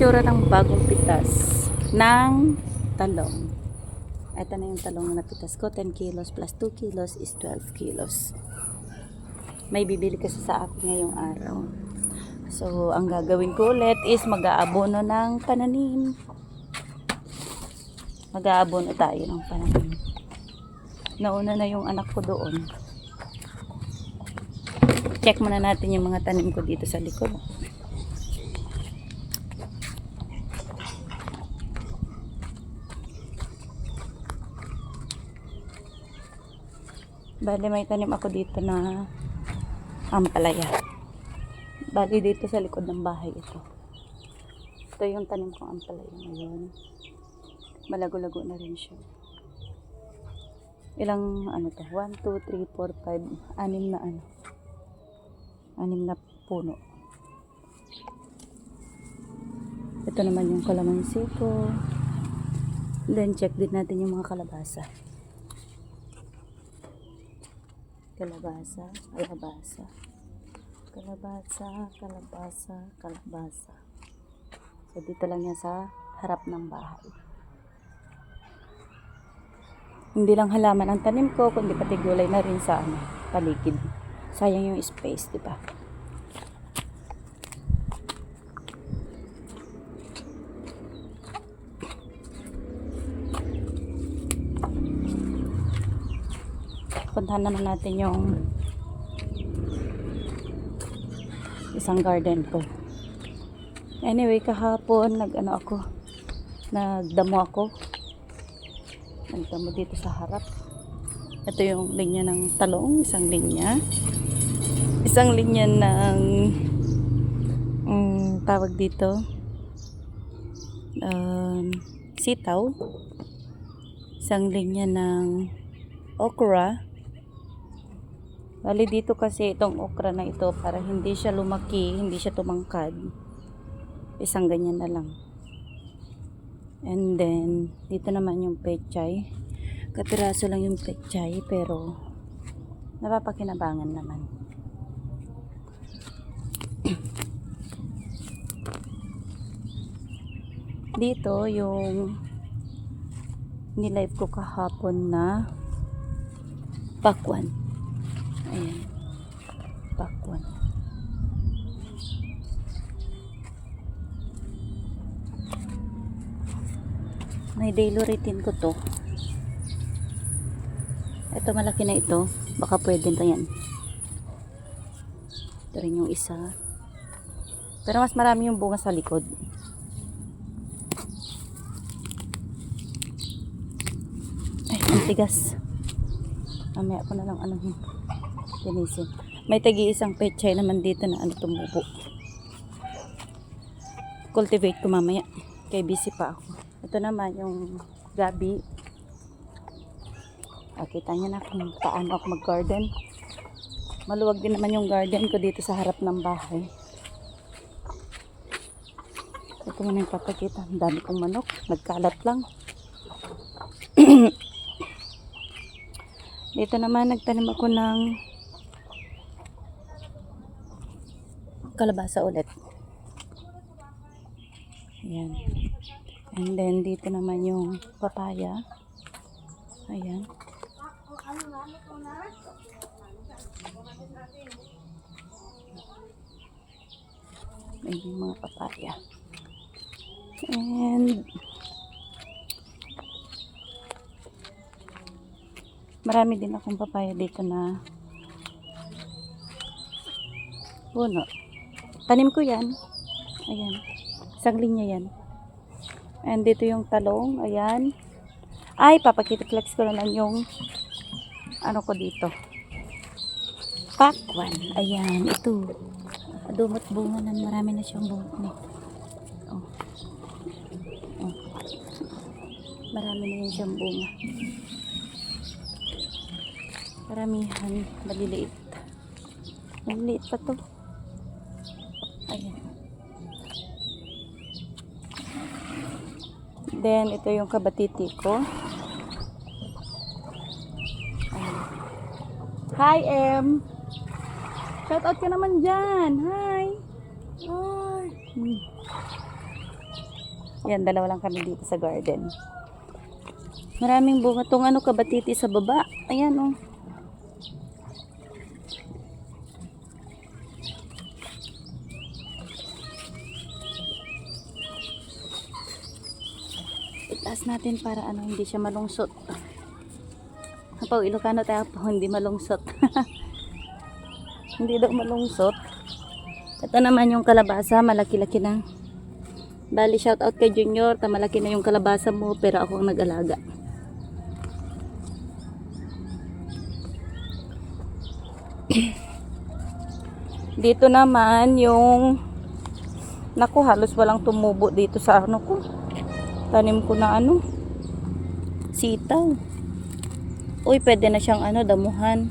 Tsura ng bagong pitas ng talong. Ito na yung talong na napitas ko. 10 kilos plus 2 kilos is 12 kilos. May bibili kasi sa akin ngayong araw. So, ang gagawin ko ulit is mag-aabono ng pananim. Mag-aabono tayo ng pananim. Nauna na yung anak ko doon. Check muna natin yung mga tanim ko dito sa likod. Bali may tanim ako dito na ampalaya. Bali dito sa likod ng bahay ito. Ito yung tanim kong ampalaya ngayon. Malago-lago na rin siya. Ilang ano to? 1, 2, 3, 4, 5, 6 na ano. 6 na puno. Ito naman yung kalamansi ko. Then check din natin yung mga kalabasa. Kalabasa, kalabasa. Kalabasa, kalabasa, kalabasa. So dito lang yan sa harap ng bahay. Hindi lang halaman ang tanim ko, kundi pati gulay na rin sa ano, paligid. Sayang yung space, di ba? Puntahan naman natin yung isang garden ko. Anyway, kahapon nag-ano ako, nagdamo ako. Nagdamo dito sa harap. Ito yung linya ng talong, isang linya. Isang linya ng um, tawag dito um, sitaw. Isang linya ng okra. Bali dito kasi itong okra na ito para hindi siya lumaki, hindi siya tumangkad. Isang ganyan na lang. And then, dito naman yung pechay. Kapiraso lang yung pechay pero napapakinabangan naman. Dito yung nilive ko kahapon na pakwan. Ayan. Pakwan. May daily routine ko to. Ito malaki na ito. Baka pwede na yan. Ito rin yung isa. Pero mas marami yung bunga sa likod. Ay, ang tigas. Mamaya ko na lang ano yun. Linisin. May tagi isang pechay naman dito na ano tumubo. Cultivate ko mamaya. Kay busy pa ako. Ito naman yung gabi. Ah, kita na kung paano ako mag-garden. Maluwag din naman yung garden ko dito sa harap ng bahay. Ito muna yung papakita. Ang dami kong manok. Nagkalat lang. Dito naman nagtanim ako ng kalabasa ulit. Ayan. And then dito naman yung papaya. Ayan. Ayan yung mga papaya. And marami din akong papaya dito na puno. Tanim ko yan. Ayan. Isang linya yan. And dito yung talong. Ayan. Ay, papakita flex ko na lang yung ano ko dito. Pakwan. Ayan. Ito. Dumot bunga na marami na siyang bunga. Oh. Oh. Marami na yun siyang bunga. Karamihan, maliliit. Maliliit pa to. Ayan. Then, ito yung kabatiti ko. Ayan. Hi, Em! Shout out ka naman dyan. Hi! Hi! Hmm. Yan, dalawa lang kami dito sa garden. Maraming bunga tong ano kabatiti sa baba. Ayan oh. Itaas natin para ano hindi siya malungsot. Hapaw Ilocano tayo po, hindi malungsot. hindi daw malungsot. Ito naman yung kalabasa, malaki-laki na. Bali, shout out kay Junior, ta malaki na yung kalabasa mo, pero ako ang nag-alaga. Dito naman yung Naku, halos walang tumubo dito sa ano ko. Tanim ko na ano. Sitaw. Uy, pwede na siyang ano, damuhan.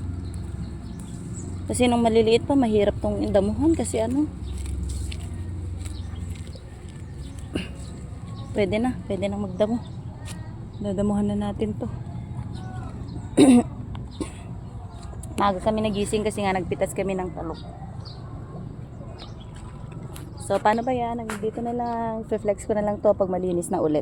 Kasi nung maliliit pa, mahirap tong damuhan kasi ano. Pwede na, pwede na magdamo. Dadamuhan na natin to. Maaga kami nagising kasi nga nagpitas kami ng talok. So, paano ba yan? Dito na lang. Flex ko na lang to pag malinis na ulit.